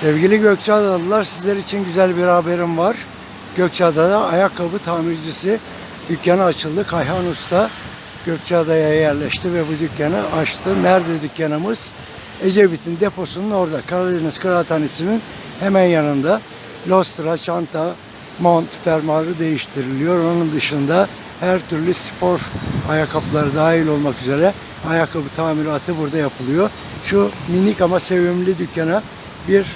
Sevgili Gökçeadalılar sizler için güzel bir haberim var. Gökçeada'da ayakkabı tamircisi dükkanı açıldı. Kayhan Usta Gökçeada'ya yerleşti ve bu dükkanı açtı. Nerede dükkanımız? Ecevit'in deposunun orada. Karadeniz Kıraathanesi'nin hemen yanında. Lostra, çanta, mont, fermuarı değiştiriliyor. Onun dışında her türlü spor ayakkabıları dahil olmak üzere ayakkabı tamiratı burada yapılıyor. Şu minik ama sevimli dükkana bir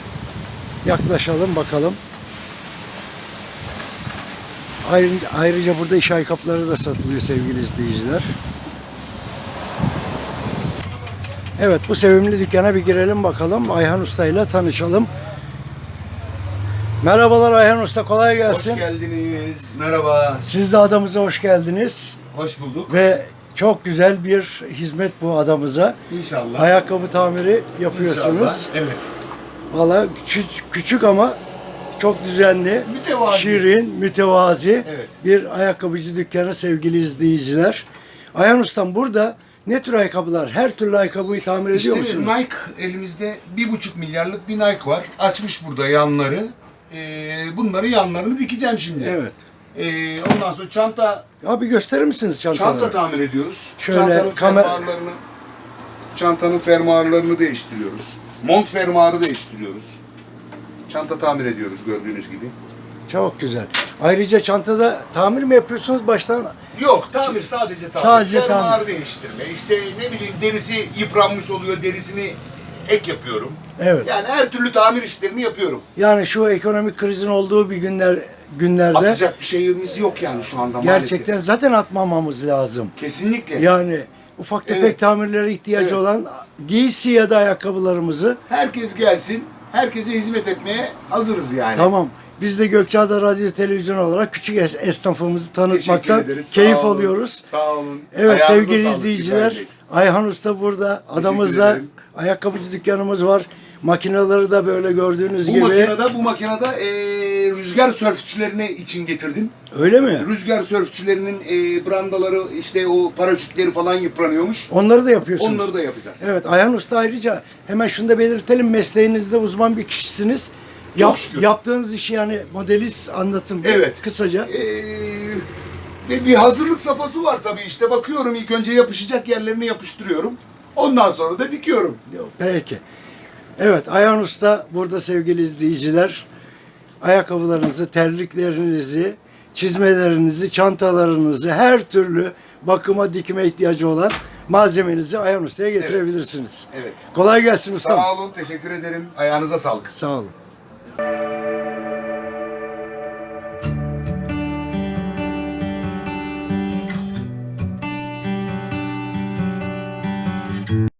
yaklaşalım bakalım. Ayrıca, ayrıca burada iş ayakkabıları da satılıyor sevgili izleyiciler. Evet bu sevimli dükkana bir girelim bakalım. Ayhan Usta ile tanışalım. Merhabalar Ayhan Usta kolay gelsin. Hoş geldiniz. Merhaba. Siz de adamıza hoş geldiniz. Hoş bulduk. Ve çok güzel bir hizmet bu adamıza. İnşallah. Ayakkabı tamiri yapıyorsunuz. İnşallah. Evet. Valla küçük, küçük ama çok düzenli, Mütevazi. şirin, mütevazi Evet. bir ayakkabıcı dükkanı sevgili izleyiciler. Ayhan Ustam burada ne tür ayakkabılar? Her türlü ayakkabıyı tamir ediyor İşte musunuz? Nike elimizde bir buçuk milyarlık bir Nike var. Açmış burada yanları. Ee, bunları yanlarını dikeceğim şimdi. Evet. Ee, ondan sonra çanta Ya bir gösterir misiniz çantaları? çanta tamir ediyoruz. Şöyle Çantanın kamer- fermuarlarını çantanın fermuarlarını değiştiriyoruz. Mont fermuarı değiştiriyoruz. Çanta tamir ediyoruz gördüğünüz gibi. Çok güzel. Ayrıca çantada tamir mi yapıyorsunuz baştan? Yok tamir sadece tamir. Sadece Fermuar tamir. değiştirme. İşte ne bileyim derisi yıpranmış oluyor derisini ek yapıyorum. Evet. Yani her türlü tamir işlerini yapıyorum. Yani şu ekonomik krizin olduğu bir günler günlerde Atacak bir şeyimiz yok yani şu anda gerçekten maalesef. zaten atmamamız lazım. Kesinlikle. Yani ufak tefek Evet. tamirlere ihtiyacı Evet. olan giysi ya da ayakkabılarımızı Herkes gelsin. Herkese hizmet etmeye hazırız yani. tamam. Biz de Gökçeada Radyo Televizyon olarak küçük es- esnafımızı tanıtmaktan. Sağ keyif olun. alıyoruz. Sağ olun. Evet Ayağınıza sevgili sağlık izleyiciler, güzellik. Ayhan Usta burada. Adamızda ederim. ayakkabıcı dükkanımız var. Makineleri de böyle gördüğünüz Bu gibi. makinede bu makinede eee, rüzgar sörfçülerine için getirdim. Öyle mi? Rüzgar sörfçülerinin eee, brandaları işte o paraşütleri falan yıpranıyormuş. Onları da yapıyorsunuz. Onları da yapacağız. Evet Ayhan Usta ayrıca hemen şunu da belirtelim mesleğinizde uzman bir kişisiniz. Çok şükür. Yaptığınız işi yani modelist anlatın. Evet. Kısaca. Ee, bir hazırlık safhası var tabii işte bakıyorum ilk önce yapışacak yerlerini yapıştırıyorum. Ondan sonra da dikiyorum. Peki. Evet Ayhan Usta burada sevgili izleyiciler. Ayakkabılarınızı, terliklerinizi, çizmelerinizi, çantalarınızı, her türlü bakıma, dikime ihtiyacı olan malzemenizi Ayhan Usta'ya getirebilirsiniz. Evet. Kolay gelsin ustam. Sağ olun, teşekkür ederim. Ayağınıza sağlık. Sağ olun.